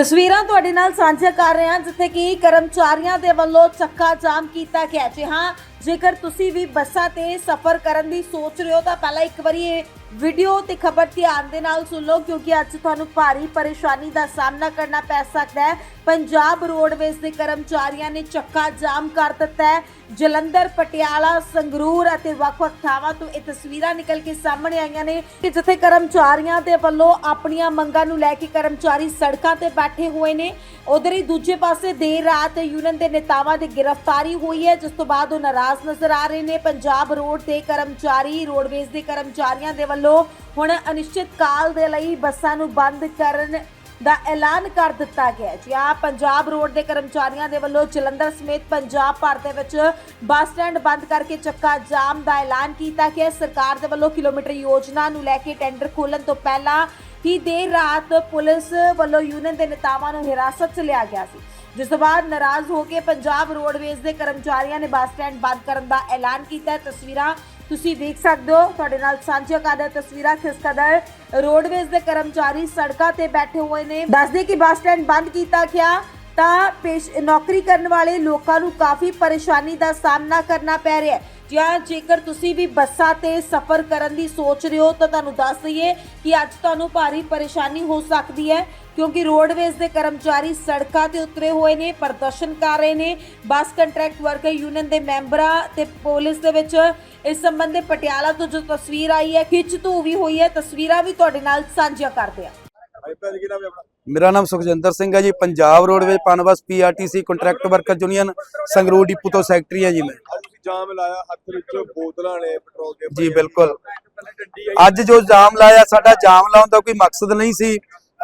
ਤਸਵੀਰਾਂ ਤੁਹਾਡੇ ਨਾਲ ਸਾਂਝਾ ਕਰ ਰਹੇ ਹਾਂ, ਜਿੱਥੇ ਕਿ ਕਰਮਚਾਰੀਆਂ ਦੇ ਵੱਲੋਂ ਚੱਕਾ ਜਾਮ ਕੀਤਾ ਗਿਆ ਜੀ ਹਾਂ, ਜੇਕਰ ਤੁਸੀਂ ਵੀ ਬੱਸਾਂ ਤੇ ਸਫ਼ਰ ਕਰਨ ਦੀ ਸੋਚ ਰਹੇ ਹੋ, ਤਾਂ ਪਹਿਲਾਂ ਇੱਕ ਵਾਰੀ ਇਹ ਵੀਡੀਓ ਤੇ ਖਬਰ ਧਿਆਨ ਦੇ ਨਾਲ ਸੁਣ ਲਓ, ਕਿਉਂਕਿ ਅੱਜ ਤੁਹਾਨੂੰ ਭਾਰੀ ਪਰੇਸ਼ਾਨੀ ਦਾ ਸਾਹਮਣਾ ਕਰਨਾ ਪੈ ਸਕਦਾ ਹੈ। ਪੰਜਾਬ ਰੋਡਵੇਜ਼ ਦੇ ਕਰਮਚਾਰੀਆਂ ਨੇ ਚੱਕਾ ਜਾਮ ਕਰ ਦਿੱਤਾ ਹੈ। ਜਲੰਧਰ, ਪਟਿਆਲਾ, ਸੰਗਰੂਰ ਅਤੇ ਵੱਖ-ਵੱਖ ਥਾਵਾਂ ਤੋਂ ਇਹ ਤਸਵੀਰਾਂ ਨਿਕਲ ਕੇ ਸਾਹਮਣੇ ਆਈਆਂ ਨੇ ਕਿ ਜਿੱਥੇ ਕਰਮਚਾਰੀਆਂ ਦੇ ਵੱਲੋਂ ਆਪਣੀਆਂ ਮੰਗਾਂ ਨੂੰ ਲੈ ਕੇ ਕਰਮਚਾਰੀ ਸੜਕਾਂ ਤੇ ਬੈਠੇ ਹੋਏ ਨੇ। ਉਧਰ ਹੀ ਦੂਜੇ ਪਾਸੇ ਦੇਰ ਰਾਤ ਯੂਨੀਅਨ ਦੇ ਨੇਤਾਵਾਂ ਦੀ ਗ੍ਰਿਫਤਾਰੀ ਹੋਈ ਹੈ, ਜਿਸ ਤੋਂ ਬਾਅਦ ਉਹ ਨਾਰਾਜ਼ ਨਜ਼ਰ ਆ ਰਹੇ ਨੇ। ਪੰਜਾਬ ਰੋਡ ਦੇ ਕਰਮਚਾਰੀ, ਰੋਡਵੇਜ਼ ਦੇ ਕਰਮਚਾਰੀਆਂ ਦੇ ਵੱਲੋਂ ਹੁਣ ਅਨਿਸ਼ਚਿਤ ਕਾਲ ਦੇ ਲਈ ਬੱਸਾਂ ਨੂੰ ਬੰਦ ਕਰਨ ਦਾ ਐਲਾਨ ਕਰ ਦਿੱਤਾ ਗਿਆ ਜੀ ਆ ਪੰਜਾਬ ਰੋਡ ਦੇ ਕਰਮਚਾਰੀਆਂ ਦੇ ਵੱਲੋਂ ਜਲੰਧਰ ਸਮੇਤ ਪੰਜਾਬ ਭਰ ਦੇ ਵਿੱਚ ਬੱਸ ਸਟੈਂਡ ਬੰਦ ਕਰਕੇ ਚੱਕਾ ਜਾਮ ਦਾ ਐਲਾਨ ਕੀਤਾ ਗਿਆ ਸਰਕਾਰ ਦੇ ਵੱਲੋਂ ਕਿਲੋਮੀਟਰ ਯੋਜਨਾ ਨੂੰ ਲੈ ਕੇ ਟੈਂਡਰ ਖੋਲਣ ਤੋਂ ਪਹਿਲਾਂ ਹੀ ਦੇਰ ਰਾਤ ਪੁਲਿਸ ਵੱਲੋਂ ਯੂਨੀਅਨ ਦੇ ਨੇਤਾਵਾਂ ਨੂੰ ਹਿਰਾਸਤ 'ਚ ਲਿਆ ਗਿਆ ਸੀ। ਜਿਸ ਤੋਂ ਬਾਅਦ ਨਾਰਾਜ਼ ਹੋ ਕੇ ਪੰਜਾਬ ਰੋਡਵੇਜ਼ ਦੇ ਕਰਮਚਾਰੀਆਂ ਨੇ ਬੱਸ ਸਟੈਂਡ ਬੰਦ ਕਰਨ ਦਾ ਐਲਾਨ ਕੀਤਾ ਤਸਵੀਰਾਂ ਤੁਸੀਂ ਦੇਖ ਸਕਦੇ ਹੋ, ਤੁਹਾਡੇ ਨਾਲ ਸਾਂਝੀਆਂ ਕਰਦੇ ਤਸਵੀਰਾਂ ਕਿਸ ਕਦਰ ਰੋਡਵੇਜ਼ ਦੇ ਕਰਮਚਾਰੀ ਸੜਕਾਂ ਤੇ ਬੈਠੇ ਹੋਏ ਨੇ। ਦੱਸਦੇ ਕਿ ਬੱਸ ਸਟੈਂਡ ਬੰਦ ਕੀਤਾ ਗਿਆ, ਤਾਂ ਪੇਸ਼, ਨੌਕਰੀ ਕਰਨ ਵਾਲੇ ਲੋਕਾਂ ਨੂੰ ਕਾਫੀ ਪਰੇਸ਼ਾਨੀ ਦਾ ਸਾਹਮਣਾ ਕਰਨਾ ਪੈ ਰਿਹਾ ਹੈ। ਜਾਂ ਜੇਕਰ ਤੁਸੀਂ ਵੀ ਬੱਸਾਂ ਤੇ ਸਫ਼ਰ ਕਰਨ ਦੀ ਸੋਚ ਰਹੇ ਹੋ ਤਾਂ ਤੁਹਾਨੂੰ ਦੱਸ ਦਈਏ ਕਿ ਅੱਜ ਤੁਹਾਨੂੰ ਭਾਰੀ ਪਰੇਸ਼ਾਨੀ ਹੋ ਸਕਦੀ ਹੈ ਕਿਉਂਕਿ ਰੋਡਵੇਜ਼ ਦੇ ਕਰਮਚਾਰੀ ਸੜਕਾਂ ਤੇ ਉਤਰੇ ਹੋਏ ਨੇ ਪ੍ਰਦਰਸ਼ਨ ਕਰ ਰਹੇ ਨੇ। ਬੱਸ ਕੰਟਰੈਕਟ ਵਰਕਰ ਯੂਨੀਅਨ ਦੇ ਮੈਂਬਰਾਂ ਤੇ ਪੁਲਿਸ ਦੇ ਵਿੱਚ ਇਸ ਸੰਬੰਧੇ ਪਟਿਆਲਾ ਤੋਂ ਜੋ ਤਸਵੀਰ ਆਈ ਹੈ ਖਿੱਚ ਧੂ ਵੀ ਹੋਈ ਹੈ। ਤਸਵੀਰਾਂ ਵੀ ਤੁਹਾਡੇ ਨਾਲ ਸਾਂਝੀਆਂ ਕਰਦੇ ਆ ਮੇਰਾ ਨਾਮ ਸੁਖਜਿੰਦਰ ਸਿੰਘ ਹੈ ਜੀ Punjab roadways Punbus PRTC contract worker union Sangrur depot ਤੋਂ ਸੈਕਟਰੀ ਹੈ ਜੀ ਮੈਂ। ਜਾਮ ਲਾਇਆ ਹੱਥ ਵਿੱਚ ਬੋਤਲਾਂ ਨੇ ਪੈਟਰੋਲ ਦੀਆਂ ਜੀ। ਬਿਲਕੁਲ। ਅੱਜ ਜੋ ਜਾਮ ਲਾਇਆ ਸਾਡਾ ਜਾਮ ਲਾਉਣ ਦਾ ਕੋਈ ਮਕਸਦ ਨਹੀਂ ਸੀ।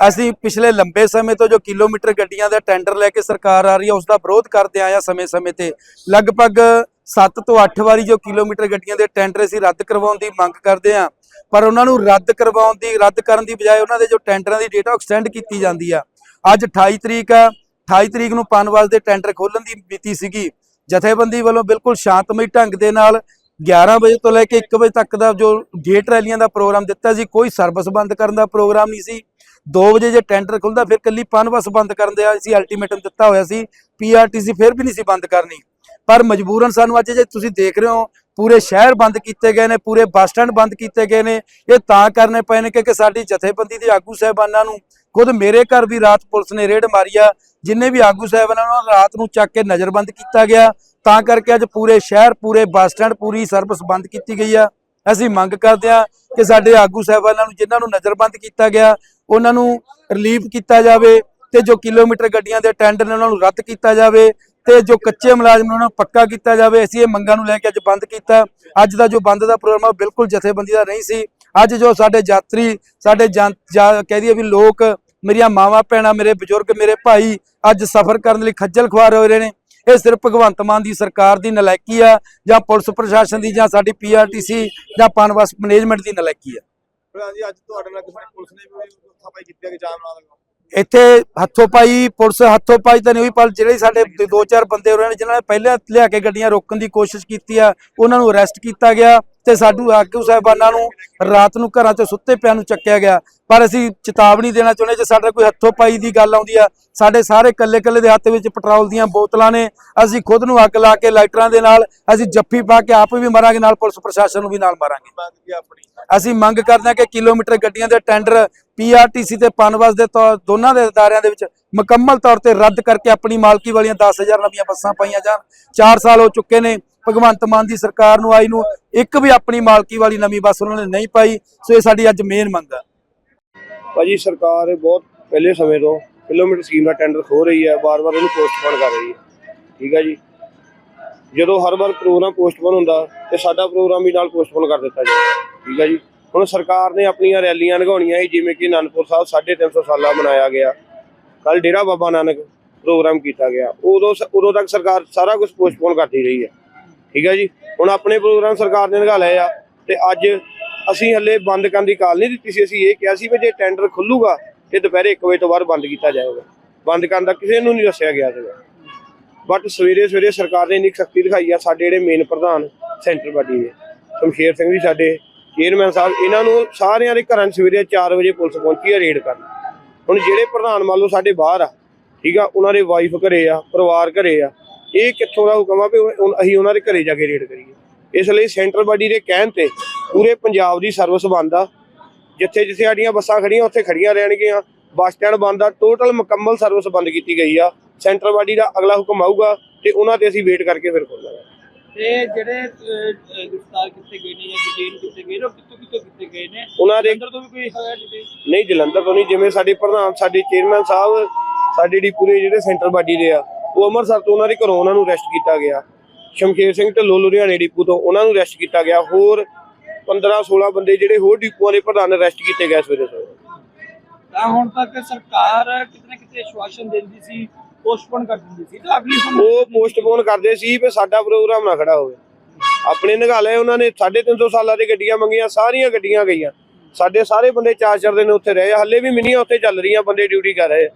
ਅਸੀਂ ਪਿਛਲੇ ਲੰਬੇ ਸਮੇਂ ਤੋਂ ਜੋ ਕਿਲੋਮੀਟਰ ਗੱਡੀਆਂ ਦਾ ਟੈਂਡਰ ਲੈ ਕੇ ਸਰਕਾਰ ਆ ਰਹੀ ਹੈ ਉਸ ਦਾ ਵਿਰੋਧ ਕਰਦੇ ਆਏ ਆ ਸਮੇਂ-ਸਮੇਂ ਤੇ। ਲਗਭਗ 7 ਤੋਂ 8 ਵਾਰੀ ਜੋ ਕਿਲੋਮੀਟਰ ਗੱਡੀਆਂ ਦੇ ਟੈਂਡਰ ਅਸੀਂ ਰੱਦ ਕਰਵਾਉਣ ਦੀ ਮੰਗ ਕਰਦੇ ਆ ਪਰ ਉਹਨਾਂ ਨੂੰ ਰੱਦ ਕਰਵਾਉਣ ਦੀ ਰੱਦ ਕਰਨ ਦੀ ਬਜਾਏ ਉਹਨਾਂ ਦੇ ਜੋ ਟੈਂਡਰਾਂ ਦੀ ਡੇਟ ਐਕਸਟੈਂਡ ਕੀਤੀ ਜਾਂਦੀ ਆ। ਅੱਜ 28 ਤਰੀਕ ਆ। 28 ਤਰੀਕ ਨੂੰ ਪਨਵਾਸ ਦੇ ਟੈਂਡਰ ਖੋਲਣ ਦੀ ਮਿਤੀ ਸੀਗੀ। ਜਥੇਬੰਦੀ ਵੱਲੋਂ ਬਿਲਕੁਲ ਸ਼ਾਂਤਮਈ ਢੰਗ ਦੇ ਨਾਲ 11 ਵਜੇ ਤੋਂ ਲੈ ਕੇ 1 ਵਜੇ ਤੱਕ ਦਾ ਜੋ ਗੇਟ ਰੈਲੀਆਂ ਦਾ ਪ੍ਰੋਗਰਾਮ ਦਿੱਤਾ ਸੀ, ਕੋਈ ਸਰਵਿਸ ਬੰਦ ਕਰਨ ਦਾ ਪ੍ਰੋਗਰਾਮ ਨਹੀਂ ਸੀ। 2 ਵਜੇ ਜੇ ਟੈਂਡਰ ਖੁੱਲਦਾ, ਫਿਰ ਕੱਲੀ ਪਨਬਸ ਬੰਦ ਕਰਨ ਦੇ ਅਸੀਂ ਅਲਟੀਮੇਟਮ ਦਿੱਤਾ ਹੋਇਆ ਸੀ। ਪੀਆਰਟੀਸੀ ਫਿਰ ਵੀ ਨਹੀਂ ਸੀ ਬੰਦ ਕਰਨੀ। ਪਰ ਮਜਬੂਰਨ ਸਾਨੂੰ ਅੱਜ ਜੇ ਤੁਸੀਂ ਦੇਖ ਰਹੇ ਹੋ, ਪੂਰੇ ਸ਼ਹਿਰ ਬੰਦ ਕੀਤੇ ਗਏ ਨੇ, ਪੂਰੇ ਬੱਸ ਸਟੈਂਡ ਬੰਦ ਕੀਤੇ ਗਏ ਨੇ। ਇਹ ਤਾਂ ਕਰਨੇ ਪਏ ਨੇ ਕਿਉਂਕਿ ਸਾਡੀ ਜਥੇਬੰਦੀ ਦੇ ਆਗੂ ਸਾਹਿਬਾਨਾਂ ਨੂੰ ਖੁਦ ਮੇਰੇ ਘਰ ਵੀ ਰਾਤ ਪੁਲਿਸ ਨੇ ਰੇਡ ਮਾਰੀ ਆ। ਜਿੰਨੇ ਵੀ ਆਗੂ ਸਾਹਿਬਾਨਾਂ ਨੂੰ ਰਾਤ ਨੂੰ ਚੱਕ ਕੇ ਨਜ਼ਰਬੰਦ ਕੀਤਾ ਗਿਆ, ਤਾਂ ਕਰਕੇ ਅੱਜ ਪੂਰੇ ਸ਼ਹਿਰ, ਪੂਰੇ ਬੱਸ ਸਟੈਂਡ, ਪੂਰੀ ਸਰਵਿਸ ਬੰਦ ਕੀਤੀ ਗਈ ਆ। ਅਸੀਂ ਮੰਗ ਕਰਦੇ ਆ ਕਿ ਸਾਡੇ ਆਗੂ ਸਾਹਿਬਾਨਾਂ ਨੂੰ, ਜਿਨ੍ਹਾਂ ਨੂੰ ਨਜ਼ਰਬੰਦ ਕੀਤਾ ਗਿਆ, ਉਹਨਾਂ ਨੂੰ ਰਿਲੀਫ ਕੀਤਾ ਜਾਵੇ ਤੇ ਜੋ ਕਿਲੋਮੀਟਰ ਗੱਡੀਆਂ ਦੇ ਟੈਂਡਰ ਨੇ ਉਹਨਾਂ ਨੂੰ ਰੱਦ ਕੀਤਾ ਜਾਵੇ ਤੇ ਜੋ ਕੱਚੇ ਮੁਲਾਜ਼ਮ ਨੇ ਉਹਨਾਂ ਨੂੰ ਪੱਕਾ ਕੀਤਾ ਜਾਵੇ। ਅਸੀਂ ਇਹ ਮੰਗਾਂ ਨੂੰ ਲੈ ਕੇ ਅੱਜ ਬੰਦ ਕੀਤਾ। ਅੱਜ ਦਾ ਜੋ ਬੰਦ ਦਾ ਪ੍ਰੋਗਰਾਮ ਆ ਬਿਲਕੁਲ ਜਥੇਬੰਦੀ ਦਾ ਨਹੀਂ ਸੀ। ਅੱਜ ਜੋ ਸਾਡੇ ਯਾਤਰੀ, ਸਾਡੇ ਜਾਂ- ਜਾਂ ਕਹਿ ਦਈਏ ਵੀ ਲੋਕ, ਮੇਰੀਆਂ ਮਾਵਾਂ ਭੈਣਾਂ ਮੇਰੇ ਬਜ਼ੁਰਗ, ਮੇਰੇ ਭਾਈ ਅੱਜ ਸਫ਼ਰ ਕਰਨ ਲਈ ਖੱਜਲ ਖੁਆਰ ਹੋ ਰਹੇ ਨੇ। ਇਹ ਸਿਰਫ ਭਗਵੰਤ ਮਾਨ ਦੀ ਸਰਕਾਰ ਦੀ ਨਲਾਇਕੀ ਆ ਜਾਂ ਪੁਲਿਸ ਪ੍ਰਸ਼ਾਸਨ ਦੀ ਜਾਂ ਸਾਡੀ ਪੀਆਰਟੀਸੀ ਜਾਂ ਪਨਬਸ ਮੈਨੇਜਮੈਂਟ ਦੀ ਨਲਾਇਕੀ ਆ। ਪ੍ਰਧਾਨ ਜੀ ਅੱਜ ਤੁਹਾਡੇ ਨਾਲ ਕਿਸੇ ਨੇ ਪੁਲਿਸ ਨੇ ਵੀ ਥਾਪਾਈ ਕੀਤੀ ਹੈ ਕਿ ਜਾਮ ਲਾ ਲਗਾ ਇੱਥੇ ਹੱਥੋਂ ਪਾਈ ਪੁਲਿਸ ਹੱਥੋਂ ਪਾਈ ਤਾਂ ਨਹੀਂ ਹੋਈ ਪਰ ਜਿਹੜੇ ਸਾਡੇ ਦੋ- ਦੋ ਚਾਰ ਬੰਦੇ ਹੋ ਰਹੇ ਨੇ ਜਿਨ੍ਹਾਂ ਨੇ ਪਹਿਲਾਂ ਲਿਆ ਕੇ ਗੱਡੀਆਂ ਰੋਕਣ ਦੀ ਕੋਸ਼ਿਸ਼ ਕੀਤੀ ਆ ਉਹਨਾਂ ਨੂੰ ਅਰੈਸਟ ਕੀਤਾ ਗਿਆ। ਤੇ ਸਾਡੂ ਆਗੂ ਸਾਹਿਬਾਨਾਂ ਨੂੰ ਰਾਤ ਨੂੰ ਘਰਾਂ 'ਚੋਂ ਸੁੱਤੇ ਪਿਆਂ ਨੂੰ ਚੱਕਿਆ ਗਿਆ। ਪਰ ਅਸੀਂ ਚੇਤਾਵਨੀ ਦੇਣਾ ਚਾਹੁੰਦੇ ਜੇ ਸਾਡਾ ਕੋਈ ਹੱਥੋਂ ਪਾਈ ਦੀ ਗੱਲ ਆਉਂਦੀ ਆ, ਸਾਡੇ ਸਾਰੇ ਕੱਲੇ ਕੱਲੇ ਦੇ ਹੱਥ ਵਿੱਚ ਪੈਟਰੋਲ ਦੀਆਂ ਬੋਤਲਾਂ ਨੇ, ਅਸੀਂ ਖੁਦ ਨੂੰ ਅੱਗ ਲਾ ਕੇ ਲਾਈਟਰਾਂ ਦੇ ਨਾਲ, ਅਸੀਂ ਜੱਫੀ ਪਾ ਕੇ ਆਪ ਵੀ ਮਰਾਂਗੇ, ਨਾਲ ਪੁਲਿਸ ਪ੍ਰਸ਼ਾਸਨ ਨੂੰ ਵੀ ਨਾਲ ਮਾਰਾਂਗੇ। ਅਸੀਂ ਮੰਗ ਕਰਦੇ ਹਾਂ ਕਿ ਕਿਲੋਮੀਟਰ ਗੱਡੀਆਂ ਦੇ ਟੈਂਡਰ ਪੀਆਰਟੀਸੀ ਤੇ ਪਨਬਸ ਦੇ ਤੌਰ, ਦੋਨਾਂ ਦੇ ਅਦਾਰਿਆਂ ਦੇ ਵਿੱਚ ਮੁਕੰਮਲ ਤੌਰ ਤੇ ਰੱਦ ਕਰਕੇ ਆਪਣੀ ਮਾਲਕੀ ਵਾਲੀਆਂ 10000 ਨਵੀਆਂ ਬੱਸਾਂ ਪਾਈਆਂ ਜਾਣ। 4 ਸਾਲ ਹੋ ਚੁੱਕੇ ਨੇ ਭਗਵੰਤ ਮਾਨ ਦੀ ਸਰਕਾਰ ਨੂੰ ਆਈ ਨੂੰ ਇੱਕ ਵੀ ਆਪਣੀ ਮਾਲਕੀ ਵਾਲੀ ਨਵੀਂ ਬੱਸ ਉਹਨਾਂ ਨੇ ਨਹੀਂ ਪਾਈ, ਸੋ ਇਹ ਸਾਡੀ ਅੱਜ ਮੇਨ ਮੰਗ ਆ। ਭਾਜੀ, ਸਰਕਾਰ ਬਹੁਤ ਪਹਿਲੇ ਸਮੇਂ ਤੋਂ ਕਿਲੋਮੀਟਰ ਸਕੀਮ ਦਾ ਟੈਂਡਰ ਖੋ ਰਹੀ ਹੈ, ਵਾਰ-ਵਾਰ ਉਹਨੂੰ ਪੋਸਟਪੋਨ ਕਰ ਰਹੀ ਹੈ। ਠੀਕ ਹੈ ਜੀ? ਜਦੋਂ ਹਰ ਵਾਰ ਪ੍ਰੋਗਰਾਮ ਪੋਸਟਪੋਨ ਹੁੰਦਾ, ਤੇ ਸਾਡਾ ਪ੍ਰੋਗਰਾਮ ਵੀ ਨਾਲ ਪੋਸਟਪੋਨ ਕਰ ਦਿੱਤਾ ਜਾਂਦਾ। ਠੀਕ ਹੈ ਜੀ? ਹੁਣ ਸਰਕਾਰ ਨੇ ਆਪਣੀਆਂ ਰੈਲੀਆਂ ਲਗਾਉਣੀਆਂ ਸੀ, ਜਿਵੇਂ ਕਿ ਅਨੰਦਪੁਰ ਸਾਹਿਬ 350 ਸਾਲਾ ਮਨਾਇਆ ਗਿਆ। ਕੱਲ ਡੇਰਾ ਬਾਬਾ ਨਾਨਕ ਪ੍ਰੋਗਰਾਮ ਕੀਤਾ ਗਿਆ। ਉਦੋਂ ਉਦੋਂ ਤੱਕ ਸਰਕਾਰ ਸਾਰਾ ਕੁਝ ਪੋਸਟਪੋਨ ਕਰਦੀ ਰਹੀ ਹੈ। ਠੀਕ ਹੈ ਜੀ? ਹੁਣ ਆਪਣੇ ਪ੍ਰੋਗਰਾਮ ਸਰਕਾਰ ਨੇ ਲਗਾ ਲਏ ਆ ਤੇ ਅੱਜ ਅਸੀਂ ਹੱਲੇ ਬੰਦ ਕਰਨ ਦੀ ਕਾਲ ਨਹੀਂ ਦਿੱਤੀ ਸੀ। ਅਸੀਂ ਇਹ ਕਿਹਾ ਸੀ ਵੀ ਜੇ ਟੈਂਡਰ ਖੁੱਲੂਗਾ ਤੇ ਦੁਪਹਿਰੇ 1 ਵਜੇ ਤੋਂ ਬਾਅਦ ਬੰਦ ਕੀਤਾ ਜਾਏਗਾ। ਬੰਦ ਕਰਨ ਦਾ ਕਿਸੇ ਨੂੰ ਨਹੀਂ ਦੱਸਿਆ ਗਿਆ ਸੀਗਾ। ਬਟ ਸਵੇਰੇ ਸਵੇਰੇ ਸਰਕਾਰ ਨੇ ਇੰਨੀ ਸਖਤੀ ਦਿਖਾਈ ਆ, ਸਾਡੇ ਜਿਹੜੇ ਮੇਨ ਪ੍ਰਧਾਨ ਸੈਂਟਰ ਬਾਡੀ ਦੇ, ਸ਼ਮਸ਼ੇਰ ਸਿੰਘ ਜੀ ਸਾਡੇ ਚੇਅਰਮੈਨ ਸਾਹਿਬ, ਇਹਨਾਂ ਨੂੰ ਸਾਰਿਆਂ ਦੇ ਘਰਾਂ 'ਚ ਸਵੇਰੇ 4 ਵਜੇ ਪੁਲਿਸ ਪਹੁੰਚੀ ਹੈ ਰੇਡ ਕਰਨ। ਹੁਣ ਜਿਹੜੇ ਪ੍ਰਧਾਨ ਮੰਨ ਲਓ ਸਾਡੇ ਬਾਹਰ ਆ, ਠੀਕ ਆ, ਉਹਨਾਂ ਦੇ ਵਾਈਫ ਘਰੇ ਆ, ਪਰਿਵਾਰ ਘਰੇ ਆ ਇਹ ਕਿੱਥੋਂ ਦਾ ਹੁਕਮ ਆ ਵੀ ਉਹ- ਅਸੀਂ ਉਹਨਾਂ ਦੇ ਘਰੇ ਜਾ ਕੇ ਰੇਡ ਕਰੀਏ। ਇਸ ਲਈ ਸੈਂਟਰ ਬਾਡੀ ਦੇ ਕਹਿਣ ਤੇ ਪੂਰੇ ਪੰਜਾਬ ਦੀ ਸਰਵਿਸ ਬੰਦ ਆ। ਜਿੱਥੇ ਜਿੱਥੇ ਸਾਡੀਆਂ ਬੱਸਾਂ ਖੜੀਆਂ ਉੱਥੇ ਖੜੀਆਂ ਰਹਿਣਗੀਆਂ। ਬੱਸ ਸਟੈਂਡ ਬੰਦ ਆ। ਟੋਟਲ ਮੁਕੰਮਲ ਸਰਵਿਸ ਬੰਦ ਕੀਤੀ ਗਈ ਆ। ਸੈਂਟਰ ਬਾਡੀ ਦਾ ਅਗਲਾ ਹੁਕਮ ਆਊਗਾ ਤੇ ਉਹਨਾਂ ਤੇ ਅਸੀਂ ਵੇਟ ਕਰਕੇ ਫਿਰ ਖੋਲਾਂਗੇ ਤੇ ਜਿਹੜੇ ਅਹ, ਅਹ, ਗ੍ਰਿਫਤਾਰ ਕੀਤੇ ਗਏ ਨੇ ਜਾਂ ਡਿਟੇਨ ਕੀਤੇ ਗਏ ਨੇ ਉਹ ਕਿੱਥੋਂ ਕਿੱਥੋਂ ਕੀਤੇ ਗਏ ਨੇ? ਉਹਨਾਂ ਦੇ ਅੰਦਰ ਤੋਂ ਵੀ ਕੋਈ ਹੋਇਆ ਡਿਟੇਨ ਨਹੀਂ ਜਲੰਧਰ ਤੋਂ ਨਹੀਂ। ਜਿਵੇਂ ਸਾਡੇ ਪ੍ਰਧਾਨ ਸਾਡੇ ਚੇਅਰਮੈਨ ਸਾਹਿਬ ਸਾਡੇ ਪੂਰੇ ਜਿਹੜੇ ਸੈਂਟਰ ਬਾਡੀ ਦੇ ਆ ਉਹ ਅੰਮ੍ਰਿਤਸਰ ਤੋਂ ਉਹਨਾਂ ਦੇ ਘਰੋਂ ਉਹਨਾਂ ਨੂੰ ਅਰੈਸਟ ਕੀਤਾ ਗਿਆ। ਸ਼ਮਸ਼ੇਰ ਸਿੰਘ ਢਿੱਲੋਂ ਲੁਧਿਆਣੇ ਡਿਪੂ ਤੋਂ ਉਹਨਾਂ ਨੂੰ ਅਰੈਸਟ ਕੀਤਾ ਗਿਆ। ਹੋਰ 15 16 ਬੰਦੇ ਜਿਹੜੇ ਹੋਰ ਡਿਪੂਆਂ ਦੇ ਪ੍ਰਧਾਨ ਅਰੈਸਟ ਕੀਤੇ ਗਏ ਸਵੇਰੇ ਸਵੇਰੇ ਤਾਂ ਹੁਣ ਤੱਕ ਸਰਕਾਰ ਕਿਤੇ ਨਾ ਕਿਤੇ ਆਸ਼ਵਾਸਨ ਦਿੰਦੀ ਸੀ ਪੋਸਟਪੋਨ ਕਰ ਦਿੰਦੀ ਸੀ। ਤਾਂ ਅਗਲੀ ਉਹ ਪੋਸਟਪੋਨ ਕਰਦੇ ਸੀ ਵੀ ਸਾਡਾ ਪ੍ਰੋਗਰਾਮ ਨਾ ਖੜਾ ਹੋਵੇ। ਆਪਣੇ ਨਿਗਾਲੇ ਉਹਨਾਂ ਨੇ 350 ਸਾਲਾਂ ਦੀ ਗੱਡੀਆਂ ਮੰਗੀਆਂ ਸਾਰੀਆਂ ਗੱਡੀਆਂ ਗਈਆਂ। ਸਾਡੇ ਸਾਰੇ ਬੰਦੇ ਚਾਰ ਚਾਰ ਦਿਨ ਉੱਥੇ ਰਹੇ ਹੱਲੇ ਵੀ ਮਿਨੀਆਂ ਉੱਥੇ ਚੱਲ ਰਹੀਆਂ ਬੰਦੇ ਡਿਊਟੀ ਕਰ ਰਹੇ।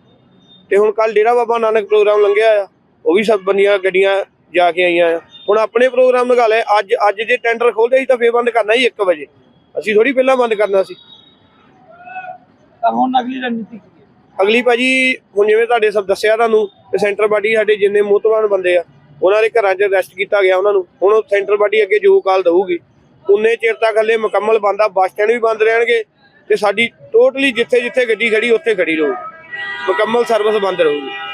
ਤੇ ਹੁਣ ਕੱਲ ਡੇਰਾ ਬਾਬਾ ਨਾਨਕ ਪ੍ਰੋਗਰਾਮ ਲੰਘਿਆ ਆ ਉਹ ਵੀ ਸਭ ਬੰਦੀਆਂ ਗੱਡੀਆਂ ਜਾ ਕੇ ਆਈਆਂ ਆ। ਹੁਣ ਆਪਣੇ ਪ੍ਰੋਗਰਾਮ ਨਿਗਾਲੇ ਅੱਜ ਅੱਜ ਜੇ ਟੈਂਡਰ ਖੋਲਦੇ ਸੀ ਤਾਂ ਫੇਰ ਬੰਦ ਕਰਨਾ ਹੀ 1 ਵਜੇ। ਅਸੀਂ ਥੋੜੀ ਪਹਿਲਾਂ ਬੰਦ ਕਰਨਾ ਸੀ। ਤਾਂ ਹੁਣ ਅਗਲੀ ਰਣਨੀਤੀ ਕੀ ਹੈ? ਅਗਲੀ ਭਾਜੀ ਹੁਣ ਜਿਵੇਂ ਤੁਹਾਡੇ ਸਭ ਦੱਸਿਆ ਤੁਹਾਨੂੰ ਕਿ ਸੈਂਟਰ ਬਾਡੀ ਸਾਡੇ ਜਿੰਨੇ ਮੋਤਵਾਨ ਬੰਦੇ ਆ ਉਹਨਾਂ ਦੇ ਘਰਾਂ 'ਚ ਅਰੈਸਟ ਕੀਤਾ ਗਿਆ ਉਹਨਾਂ ਨੂੰ। ਹੁਣ ਉਹ ਸੈਂਟਰ ਬਾਡੀ ਅੱਗੇ ਜੋ ਕਾਲ ਦਊਗੀ। ਉਨੇ ਚਿਰ ਤੱਕ ਹਲੇ ਮੁਕੰਮਲ ਬੰਦਾ ਬੱਸ ਸਟੈਂਡ ਵੀ ਬੰਦ ਰਹਿਣਗੇ ਤੇ ਸਾਡੀ ਟੋਟਲੀ ਜਿੱਥੇ ਜਿੱਥੇ ਗੱਡੀ ਖੜੀ ਉੱਥੇ ਖੜੀ ਰਹੂਗੀ। ਮੁਕੰਮਲ ਸਰਵਿਸ ਬੰਦ ਰਹੂਗੀ।